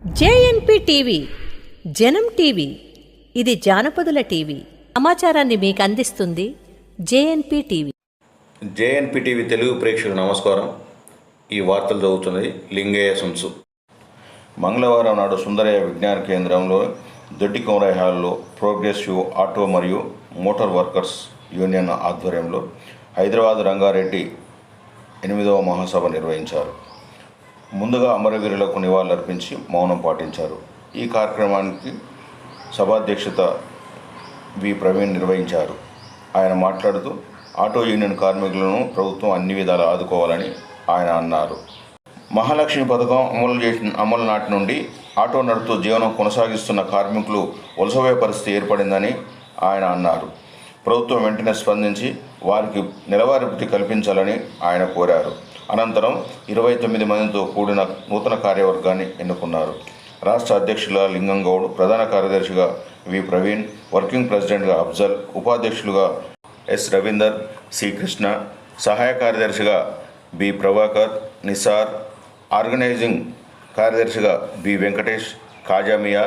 JNP TV జనం TV ఇది జానపదుల TV. సమాచారాన్ని మీకు అందిస్తుంది JNP TV. JNP TV Telugu ప్రేక్షకులు నమస్కారం. ఈ వార్తలు చదువుతున్నది లింగయ్య సుంసు. మంగళవారం నాడు సుందరయ్య విజ్ఞాన కేంద్రంలో దొడ్డి కొమరాయి హాల్లో ప్రోగ్రెసివ్ ఆటో మరియు మోటార్ వర్కర్స్ యూనియన్ ఆధ్వర్యంలో హైదరాబాద్ రంగారెడ్డి ఎనిమిదవ మహాసభ నిర్వహించారు. ముందుగా అమరవీరులకు నివాళులర్పించి మౌనం పాటించారు. ఈ కార్యక్రమానికి సభాధ్యక్షత వి ప్రవీణ్ నిర్వహించారు. ఆయన మాట్లాడుతూ ఆటో యూనియన్ కార్మికులను ప్రభుత్వం అన్ని విధాలు ఆదుకోవాలని ఆయన అన్నారు. మహాలక్ష్మి పథకం అమలు చేసిన అమలు నాటి నుండి ఆటో నడుపుతూ జీవనం కొనసాగిస్తున్న కార్మికులు వలసపోయే పరిస్థితి ఏర్పడిందని ఆయన అన్నారు. ప్రభుత్వం వెంటనే స్పందించి వారికి నెలవారీ వృత్తి కల్పించాలని ఆయన కోరారు. అనంతరం ఇరవై తొమ్మిది మందితో కూడిన నూతన కార్యవర్గాన్ని ఎన్నుకున్నారు. రాష్ట్ర అధ్యక్షులుగా లింగంగౌడ్ ప్రధాన కార్యదర్శిగా వి ప్రవీణ్ వర్కింగ్ ప్రెసిడెంట్గా అఫ్జల్ ఉపాధ్యక్షులుగా ఎస్ రవీందర్ సి కృష్ణ సహాయ కార్యదర్శిగా బి ప్రభాకర్ నిసార్ ఆర్గనైజింగ్ కార్యదర్శిగా బి వెంకటేష్ కాజామియా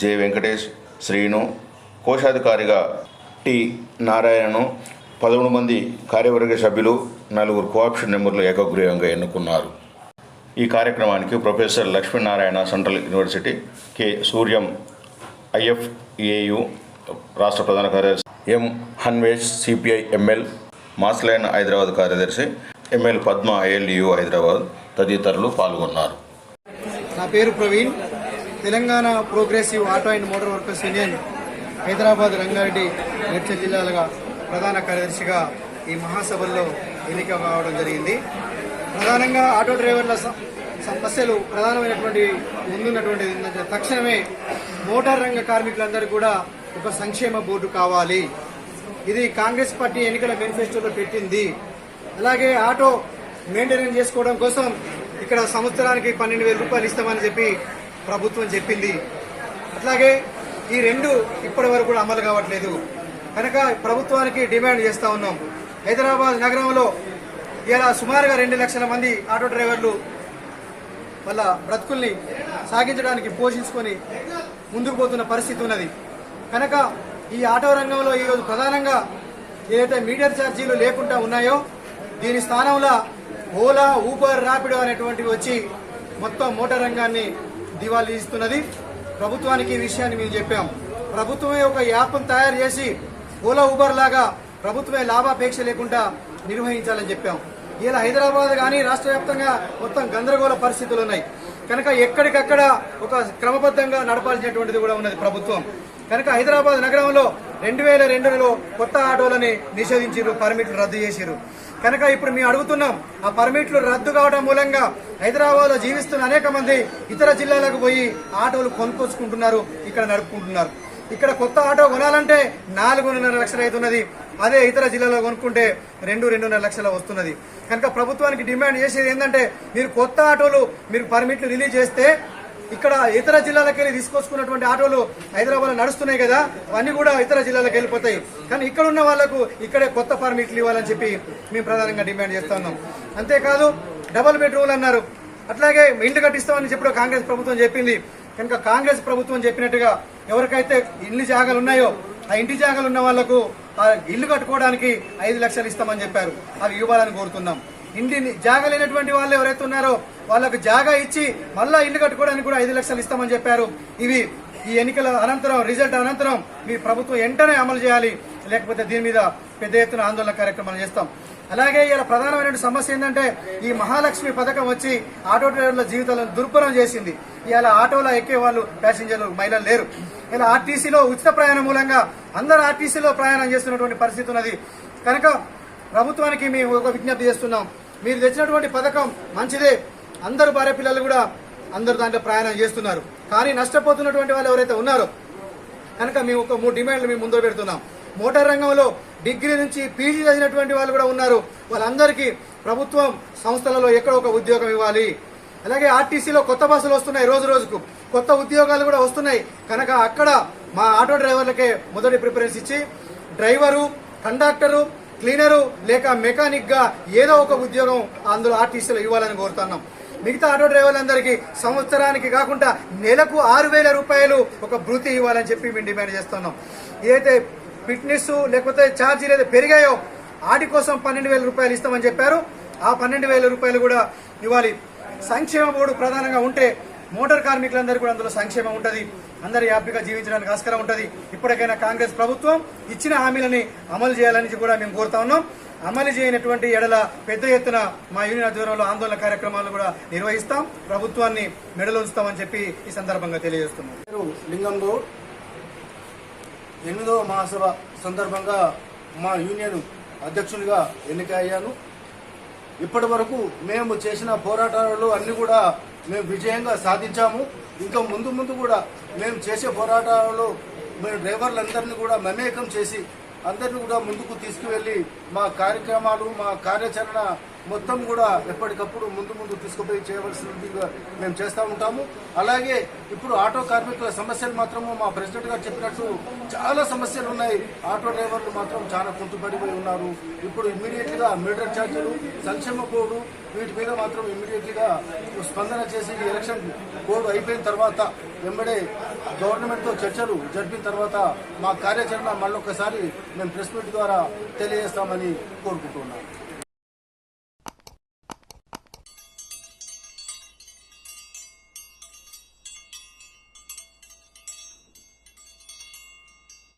జె వెంకటేష్ శ్రీను కోశాధికారిగా టి నారాయణను పదమూడు మంది కార్యవర్గ సభ్యులు నలుగురు కోఆప్షన్ మెంబర్లు ఏకగ్రీవంగా ఎన్నుకున్నారు. ఈ కార్యక్రమానికి professor Lakshminarayana central university K Suryam IFAU రాష్ట్ర ప్రధాన కార్యదర్శి M Hanvesh CPI ML mass line Hyderabad కార్యదర్శి ఎంఎల్ పద్మ ఐఎల్యు హైదరాబాద్ తదితరులు పాల్గొన్నారు. నా పేరు Praveen. Telangana progressive auto and motor workers union Hyderabad Rangareddy Medchal జిల్లాలుగా ప్రధాన కార్యదర్శిగా ఈ మహాసభల్లో ఎన్నిక కావడం జరిగింది. ప్రధానంగా ఆటో డ్రైవర్ల సమస్యలు ప్రధానమైనటువంటి ముందున్నటువంటి ఏంటంటే తక్షణమే మోటార్ రంగ కార్మికులందరూ కూడా ఒక సంక్షేమ బోర్డు కావాలి. ఇది కాంగ్రెస్ పార్టీ ఎన్నికల మేనిఫెస్టోలో పెట్టింది. అలాగే ఆటో మెయింటెనెన్స్ చేసుకోవడం కోసం ఇక్కడ సంవత్సరానికి పన్నెండు వేల రూపాయలు ఇస్తామని చెప్పి ప్రభుత్వం చెప్పింది. అట్లాగే ఈ రెండు ఇప్పటి వరకు కూడా అమలు కావట్లేదు. కనుక ప్రభుత్వానికి డిమాండ్ చేస్తా ఉన్నాం. హైదరాబాద్ నగరంలో ఇలా సుమారుగా రెండు లక్షల మంది ఆటో డ్రైవర్లు వాళ్ళ బ్రతుకుల్ని సాగించడానికి పోషించుకొని ముందుకు పోతున్న పరిస్థితి ఉన్నది. కనుక ఈ ఆటో రంగంలో ఈరోజు ప్రధానంగా ఏదైతే మీటర్ ఛార్జీలు లేకుండా ఉన్నాయో దీని స్థానంలో ఓలా ఊబర్ ర్యాపిడో అనేటువంటివి వచ్చి మొత్తం మోటార్ రంగాన్ని దివాళీ ఇస్తున్నది. ప్రభుత్వానికి ఈ విషయాన్ని మేము చెప్పాం. ప్రభుత్వమే ఒక యాప్ను తయారు చేసి ఓలా ఊబర్ లాగా ప్రభుత్వమే లాభాపేక్ష లేకుండా నిర్వహించాలని చెప్పాం. ఇలా హైదరాబాద్ కానీ రాష్ట్ర వ్యాప్తంగా మొత్తం గందరగోళ పరిస్థితులు ఉన్నాయి కనుక ఎక్కడికక్కడ ఒక క్రమబద్ధంగా నడపాల్సినటువంటిది కూడా ఉన్నది ప్రభుత్వం. కనుక హైదరాబాద్ నగరంలో రెండు వేల రెండులో కొత్త ఆటోలని నిషేధించారు పర్మిట్లు రద్దు చేశారు కనుక ఇప్పుడు మేము అడుగుతున్నాం ఆ పర్మిట్లు రద్దు కావడం మూలంగా హైదరాబాద్లో జీవిస్తున్న అనేక మంది ఇతర జిల్లాలకు పోయి ఆటోలు కొనుక్కొచ్చుకుంటున్నారు ఇక్కడ నడుపుకుంటున్నారు. ఇక్కడ కొత్త ఆటో కొనాలంటే నాలుగున్నర లక్షలు అవుతున్నది అదే ఇతర జిల్లాలో కొనుక్కుంటే రెండు రెండున్నర లక్షల వస్తున్నది. కనుక ప్రభుత్వానికి డిమాండ్ చేసేది ఏంటంటే మీరు కొత్త ఆటోలు మీరు పర్మిట్లు రిలీజ్ చేస్తే ఇక్కడ ఇతర జిల్లాలకు వెళ్ళి తీసుకొచ్చుకున్నటువంటి ఆటోలు హైదరాబాద్ నడుస్తున్నాయి కదా అవన్నీ కూడా ఇతర జిల్లాలకు వెళ్ళిపోతాయి. కానీ ఇక్కడ ఉన్న వాళ్ళకు ఇక్కడే కొత్త పర్మిట్లు ఇవ్వాలని చెప్పి మేము ప్రధానంగా డిమాండ్ చేస్తా ఉన్నాం. అంతేకాదు డబుల్ బెడ్రూమ్లు అన్నారు. అట్లాగే ఇంటి కట్టిస్తామని చెప్పి కాంగ్రెస్ ప్రభుత్వం చెప్పింది. కనుక కాంగ్రెస్ ప్రభుత్వం చెప్పినట్టుగా ఎవరికైతే ఇల్లు జాగాలు ఉన్నాయో ఆ ఇంటి జాగాలు ఉన్న వాళ్ళకు ఆ ఇల్లు కట్టుకోవడానికి ఐదు లక్షలు ఇస్తామని చెప్పారు. అవి ఇవ్వాలని కోరుతున్నాం. ఇంటి జాగా లేనటువంటి వాళ్ళు ఎవరైతే ఉన్నారో వాళ్ళకు జాగా ఇచ్చి మళ్ళా ఇల్లు కట్టుకోవడానికి కూడా ఐదు లక్షలు ఇస్తామని చెప్పారు. ఇవి ఈ ఎన్నికల అనంతరం రిజల్ట్ అనంతరం మీ ప్రభుత్వం వెంటనే అమలు చేయాలి. లేకపోతే దీని మీద పెద్ద ఎత్తున ఆందోళన కార్యక్రమాలు చేస్తాం. అలాగే ఇలా ప్రధానమైన సమస్య ఏంటంటే ఈ మహాలక్ష్మి పథకం వచ్చి ఆటో డ్రైవర్ల జీవితాలను దుర్భరం చేసింది. ఇలా ఆటోలో ఎక్కే వాళ్ళు ప్యాసింజర్లు మహిళలు లేరు. ఇలా ఆర్టీసీలో ఉచిత ప్రయాణం మూలంగా అందరూ ఆర్టీసీలో ప్రయాణం చేస్తున్నటువంటి పరిస్థితి ఉన్నది. కనుక ప్రభుత్వానికి మేము ఒక విజ్ఞప్తి చేస్తున్నాం. మీరు తెచ్చినటువంటి పథకం మంచిదే. అందరు భార్య పిల్లలు కూడా అందరు దాంట్లో ప్రయాణం చేస్తున్నారు. కానీ నష్టపోతున్నటువంటి వాళ్ళు ఎవరైతే ఉన్నారో కనుక మేము ఒక మూడు డిమాండ్లు మేము ముందు పెడుతున్నాం. మోటార్ రంగంలో డిగ్రీ నుంచి పీజీ చదివినటువంటి వాళ్ళు కూడా ఉన్నారు. వాళ్ళందరికీ ప్రభుత్వం సంస్థలలో ఎక్కడ ఒక ఉద్యోగం ఇవ్వాలి. అలాగే ఆర్టీసీలో కొత్త బస్సులు వస్తున్నాయి రోజు రోజుకు. కొత్త ఉద్యోగాలు కూడా వస్తున్నాయి. కనుక అక్కడ మా ఆటో డ్రైవర్లకే మొదటి ప్రిఫరెన్స్ ఇచ్చి డ్రైవరు కండక్టరు క్లీనరు లేక మెకానిక్గా ఏదో ఒక ఉద్యోగం అందులో ఆర్టీసీలో ఇవ్వాలని కోరుతున్నాం. మిగతా ఆటో డ్రైవర్లందరికీ సంవత్సరానికి కాకుండా నెలకు ఆరు వేల రూపాయలు ఒక భృతి ఇవ్వాలని చెప్పి మేము డిమాండ్ చేస్తున్నాం. ఏదైతే ఫిట్నెస్ లేకపోతే ఛార్జీలు ఏదైతే పెరిగాయో ఆటి కోసం పన్నెండు వేల రూపాయలు ఇస్తామని చెప్పారు. ఆ పన్నెండు వేల రూపాయలు కూడా ఇవ్వాలి. సంక్షేమ బోర్డు ప్రధానంగా ఉంటే మోటార్ కార్మికులందరూ కూడా అందులో సంక్షేమం ఉంటుంది. అందరి హ్యాపీగా జీవించడానికి ఆస్కారం ఉంటుంది. ఇప్పటికైనా కాంగ్రెస్ ప్రభుత్వం ఇచ్చిన హామీలని అమలు చేయాలని కూడా మేము కోరుతా ఉన్నాం. అమలు చేయనటువంటి ఎడల పెద్ద ఎత్తున మా యూనియన్ ఆధ్వర్యంలో ఆందోళన కార్యక్రమాలు కూడా నిర్వహిస్తాం. ప్రభుత్వాన్ని మెడలు ఉంచుతామని చెప్పి ఈ సందర్భంగా తెలియజేస్తున్నాం. పేరు ఎనిమిదవ మహాసభ సందర్భంగా మా యూనియన్ అధ్యక్షునిగా ఎన్నిక అయ్యాను ఇప్పటి వరకు మేము చేసిన పోరాటాలలో అన్ని కూడా మేము విజయంగా సాధించాము. ఇంకా ముందు ముందు కూడా మేము చేసే పోరాటాలలో మేము డ్రైవర్లందరినీ కూడా మమేకం చేసి అందరిని కూడా ముందుకు తీసుకువెళ్ళి మా కార్యక్రమాలు మా కార్యాచరణ మొత్తం కూడా ఎప్పటికప్పుడు ముందు ముందు తీసుకుపోయి చేయవలసింది మేము చేస్తూ ఉంటాము. అలాగే ఇప్పుడు ఆటో కార్మికుల సమస్యలు మాత్రము మా ప్రెసిడెంట్ గారు చెప్పినట్టు చాలా సమస్యలు ఉన్నాయి. ఆటో డ్రైవర్లు మాత్రం చాలా కుంటుపడిపోయి ఉన్నారు. ఇప్పుడు ఇమ్మీడియట్గా మీటర్ ఛార్జీలు సంక్షేమ కోడు వీటి మీద మాత్రం ఇమ్మీడియట్గా స్పందన చేసి ఎలక్షన్ కోడ్ అయిపోయిన తర్వాత వెంబడే గవర్నమెంట్తో చర్చలు జరిపిన తర్వాత మా కార్యాచరణ మళ్ళొకసారి మేము ప్రెస్ మీట్ ద్వారా తెలియజేస్తామని కోరుకుంటున్నాం.